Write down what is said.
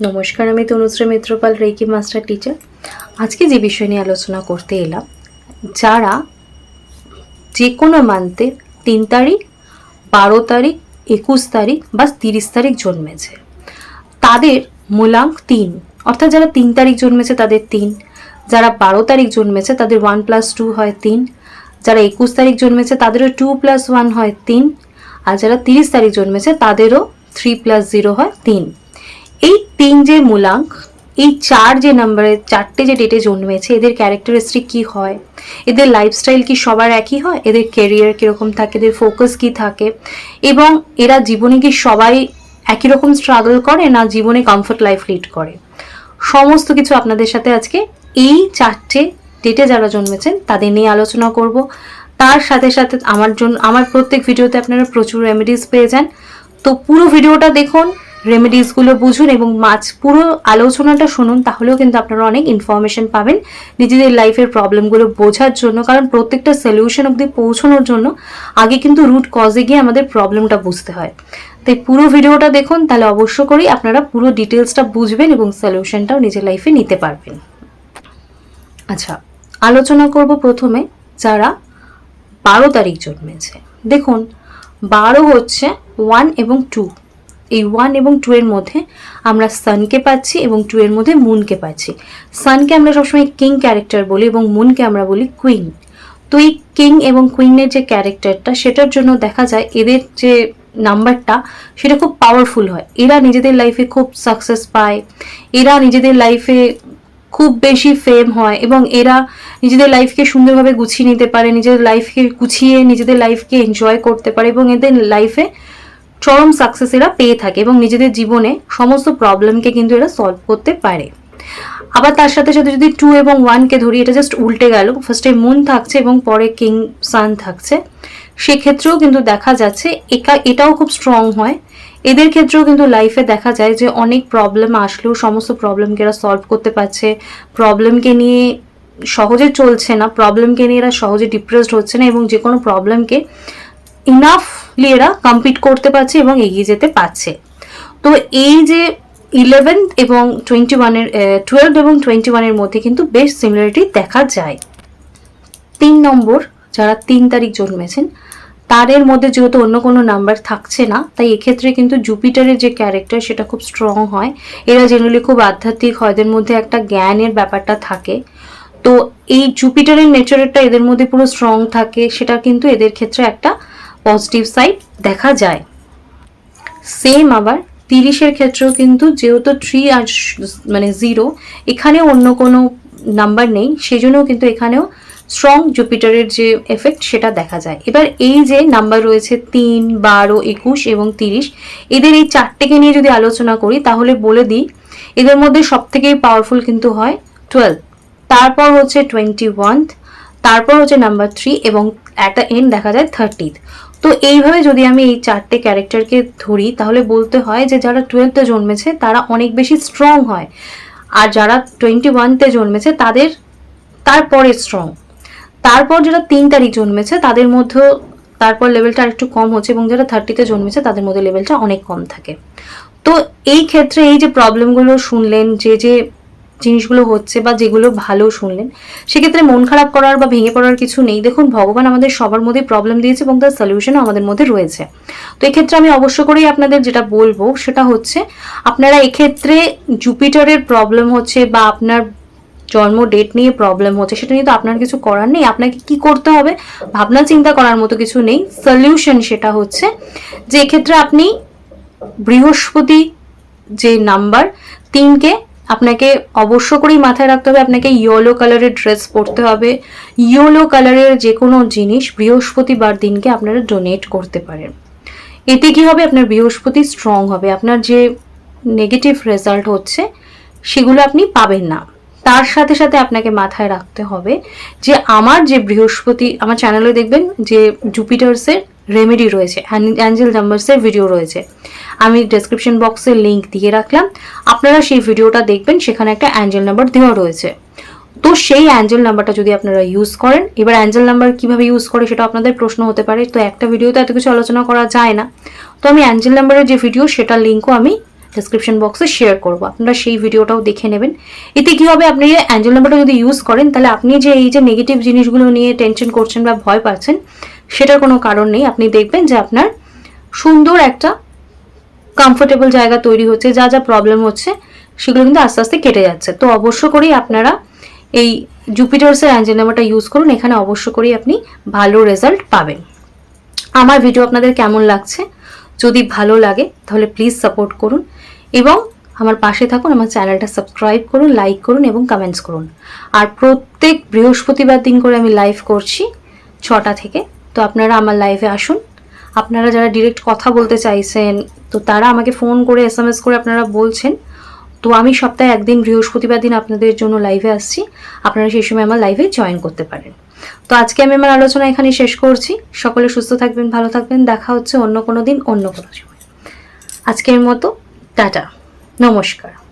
নমস্কার, আমি Tanushree Mitrapal reiki master teacher. আজকে যে বিষয় নিয়ে আলোচনা করতে এলাম, যারা যে কোনো মান্থের তিন তারিখ, বারো তারিখ, একুশ তারিখ বা তিরিশ তারিখ জন্মেছে, তাদের মূলাঙ্ক তিন। অর্থাৎ যারা তিন তারিখ জন্মেছে তাদের তিন, যারা বারো তারিখ জন্মেছে তাদের ওয়ান প্লাস টু হয় তিন, যারা একুশ তারিখ জন্মেছে তাদেরও টু প্লাস ওয়ান হয় তিন, আর যারা তিরিশ তারিখ জন্মেছে তাদেরও থ্রি প্লাস জিরো হয় তিন। এই তিন যে মূলাঙ্ক, এই চার যে নাম্বারে চারটে যে ডেটে জন্মেছে, এদের ক্যারেক্টারিস্টিক কি হয়? এদের লাইফস্টাইল কি সবার একই হয়? এদের কেরিয়ার কীরকম থাকে? এদের ফোকাস কি থাকে? এবং এরা জীবনে কি সবাই একই রকম স্ট্রাগল করে, না জীবনে কমফর্ট লাইফ লিড করে? সমস্ত কিছু আপনাদের সাথে আজকে এই চারটে ডেটে যারা জন্মেছেন, তাদের নিয়ে আলোচনা করব। তার সাথে সাথে আমার জন্য আমার প্রত্যেক ভিডিওতে আপনারা প্রচুর রেমেডিস পেয়ে যান। তো পুরো ভিডিওটা দেখুন রেমেডিসগুলো বুঝুন এবং মাছ পুরো আলোচনাটা শুনুন, তাহলেও কিন্তু আপনারা অনেক ইনফরমেশন পাবেন নিজেদের লাইফের প্রবলেমগুলো বোঝার জন্য। কারণ প্রত্যেকটা সলিউশন অবধি পৌঁছানোর জন্য আগে কিন্তু রুট কজে গিয়ে আমাদের প্রবলেমটা বুঝতে হয়। তাই পুরো ভিডিওটা দেখুন, তাহলে অবশ্য করেই আপনারা পুরো ডিটেলসটা বুঝবেন এবং সলিউশনটাও নিজের লাইফে নিতে পারবেন। আচ্ছা আলোচনা করব প্রথমে যারা বারো তারিখ জন্মেছে। দেখুন, বারো হচ্ছে ওয়ান এবং টু এই ওয়ান এবং টু এর মধ্যে আমরা সানকে পাচ্ছি এবং টু এর মধ্যে মুনকে পাচ্ছি। সানকে আমরা সবসময় কিং ক্যারেক্টার বলি এবং মুনকে আমরা বলি কুইন তো এই কিং এবং কুইনের যে ক্যারেক্টারটা সেটার জন্য দেখা যায় এদের যে নাম্বারটা সেটা খুব পাওয়ারফুল হয়। এরা নিজেদের লাইফে খুব সাকসেস পায়। এরা নিজেদের লাইফে খুব বেশি ফেম হয় এবং এরা নিজেদের লাইফকে সুন্দরভাবে গুছিয়ে নিতে পারে, নিজেদের লাইফকে গুছিয়ে নিজেদের লাইফকে এনজয় করতে পারে এবং এদের লাইফে চরম সাকসেস এরা পেয়ে থাকে এবং নিজেদের জীবনে সমস্ত প্রবলেমকে কিন্তু এরা সলভ করতে পারে। আবার তার সাথে সাথে যদি টু এবং ওয়ানকে ধরি, এটা জাস্ট উল্টে গেল। ফার্স্টে মুন থাকছে এবং পরে কিং সান থাকছে। সেক্ষেত্রেও কিন্তু দেখা যাচ্ছে একা, এটাও খুব স্ট্রং হয়। এদের ক্ষেত্রেও কিন্তু লাইফে দেখা যায় যে অনেক প্রবলেম আসলেও সমস্ত প্রবলেমকে এরা সলভ করতে পারছে। প্রবলেমকে নিয়ে সহজে চলছে না প্রবলেমকে নিয়ে এরা সহজে ডিপ্রেসড হচ্ছে না এবং যে কোনো প্রবলেমকে ইনাফলি এরা কম্পিট করতে পারছে এবং এগিয়ে যেতে পারছে। তো এই যে ইলেভেন্থ এবং টোয়েন্টি ওয়ানের টুয়েলভ এবং টোয়েন্টি ওয়ানের মধ্যে কিন্তু বেশ সিমিলারিটি দেখা যায়। তিন নম্বর, যারা তিন তারিখ জন্মেছেন, তাদের মধ্যে যেহেতু অন্য কোনো নাম্বার থাকছে না, তাই এক্ষেত্রে কিন্তু জুপিটারের যে ক্যারেক্টার সেটা খুব স্ট্রং হয়। এরা জেনারেলি খুব আধ্যাত্মিক হয় এদের মধ্যে একটা জ্ঞানের ব্যাপারটা থাকে। তো এই জুপিটারের নেচারটা এদের মধ্যে পুরো স্ট্রং থাকে, সেটা কিন্তু এদের ক্ষেত্রে একটা পজিটিভ সাইড দেখা যায়। সেম আবার তিরিশের ক্ষেত্রেও কিন্তু যেহেতু থ্রি আর মানে জিরো এখানে অন্য কোনো নাম্বার নেই, সেজন্যও কিন্তু এখানেও স্ট্রং জুপিটারের যে এফেক্ট সেটা দেখা যায়। এবার এই যে নাম্বার রয়েছে তিন, বারো, একুশ এবং তিরিশ, এদের এই চারটেকে নিয়ে যদি আলোচনা করি, তাহলে বলে দিই, এদের মধ্যে সব থেকে পাওয়ারফুল কিন্তু হয় টুয়েলভ তারপর হচ্ছে টোয়েন্টি ওয়ান তারপর হচ্ছে নাম্বার থ্রি এবং একটা এন্ড দেখা যায় থার্টিথ তো এইভাবে যদি আমি এই চারটে ক্যারেক্টারকে ধরি, তাহলে বলতে হয় যে যারা টুয়েলভতে জন্মেছে, তারা অনেক বেশি স্ট্রং হয়। আর যারা টোয়েন্টি ওয়ানতে জন্মেছে, তাদের, তারপরে স্ট্রং তারপর যারা তিন তারিখ জন্মেছে, তাদের মধ্যেও তারপর লেভেলটা একটু কম হচ্ছে এবং যারা থার্টিতে জন্মেছে, তাদের মধ্যে লেভেলটা অনেক কম থাকে। তো এই ক্ষেত্রে এই যে প্রবলেমগুলো শুনলেন, যে যে জিনিসগুলো হচ্ছে বা যেগুলো ভালো শুনলেন, সেক্ষেত্রে মন খারাপ করার বা ভেঙে পড়ার কিছু নেই। দেখুন, ভগবান আমাদের সবার মধ্যে প্রবলেম দিয়েছে এবং তার সলিউশনও আমাদের মধ্যে রয়েছে। তো এক্ষেত্রে আমি অবশ্য করেই আপনাদের যেটা বলব, সেটা হচ্ছে আপনারা এক্ষেত্রে জুপিটারের প্রবলেম হচ্ছে বা আপনার জন্ম ডেট নিয়ে প্রবলেম হচ্ছে, সেটা নিয়ে তো আপনার কিছু করার নেই। আপনাকে কি করতে হবে? ভাবনা চিন্তা করার মতো কিছু নেই। সলিউশন সেটা হচ্ছে যে এক্ষেত্রে আপনি বৃহস্পতি যে নাম্বার তিনকে আপনাকে অবশ্য করেই মাথায় রাখতে হবে, আপনাকে ইয়েলো কালারের ড্রেস পরতে হবে। ইয়েলো কালারের যে কোনো জিনিস বৃহস্পতিবার দিনকে আপনারা ডোনেট করতে পারেন। এতে কি হবে? আপনার বৃহস্পতি স্ট্রং হবে। আপনার যে নেগেটিভ রেজাল্ট হচ্ছে, সেগুলো আপনি পাবেন না। তার সাথে সাথে আপনাকে মাথায় রাখতে হবে যে আমার যে বৃহস্পতি, আমার চ্যানেলে দেখবেন যে জুপিটার্সের রেমেডি রয়েছে অ্যাঞ্জেল নাম্বারসের ভিডিও রয়েছে। আমি ডেসক্রিপশন বক্সে লিঙ্ক দিয়ে রাখলাম। আপনারা সেই ভিডিওটা দেখবেন, সেখানে একটা অ্যাঞ্জেল নাম্বার দেওয়া রয়েছে। তো সেই অ্যাঞ্জেল নাম্বারটা যদি আপনারা ইউজ করেন, এবার অ্যাঞ্জেল নাম্বার কীভাবে ইউজ করে সেটা আপনাদের প্রশ্ন হতে পারে। তো একটা ভিডিওতে এত কিছু আলোচনা করা যায় না। তো আমি অ্যাঞ্জেল নাম্বারের যে ভিডিও সেটার লিঙ্কও আমি ডিসক্রিপশন বক্সে শেয়ার করব। আপনারা সেই ভিডিওটাও দেখে নেবেন। এতে কি হবে? আপনি অ্যাঞ্জেল নাম্বারটা যদি ইউজ করেন, তাহলে আপনি যে এই যে নেগেটিভ জিনিসগুলো নিয়ে টেনশন করছেন বা ভয় পাচ্ছেন, সেটার কোনো কারণ নেই। আপনি দেখবেন যে আপনার সুন্দর একটা কমফোর্টেবল জায়গা তৈরি হচ্ছে, যা যা প্রবলেম হচ্ছে, সেগুলো কিন্তু আস্তে আস্তে কেটে যাচ্ছে। তো অবশ্য করেই আপনারা এই জুপিটার্সের অ্যাঞ্জেল নাম্বারটা ইউজ করুন। এখানে অবশ্য করেই আপনি ভালো রেজাল্ট পাবেন। আমার ভিডিও আপনাদের কেমন লাগছে? যদি ভালো লাগে, তাহলে প্লিজ সাপোর্ট করুন এবং আমার পাশে থাকুন, আমার চ্যানেলটা সাবস্ক্রাইব করুন লাইক করুন এবং কমেন্টস করুন। আর প্রত্যেক বৃহস্পতিবার দিন করে আমি লাইভ করছি ছটা থেকে। তো আপনারা আমার লাইভে আসুন। আপনারা যারা ডিরেক্ট কথা বলতে চাইছেন, তো তারা আমাকে ফোন করে এস এম এস করে আপনারা বলছেন। তো আমি সপ্তাহে একদিন বৃহস্পতিবার দিন আপনাদের জন্য লাইভে আসছি। আপনারা সেই সময় আমার লাইভে জয়েন করতে পারেন। তো আজকে আমি আমার আলোচনা এখানে শেষ করছি। সকলে সুস্থ থাকবেন, ভালো থাকবেন। দেখা হচ্ছে অন্য কোনো দিন, অন্য কোনো সময়। আজকের মতো, টাটা। নমস্কার।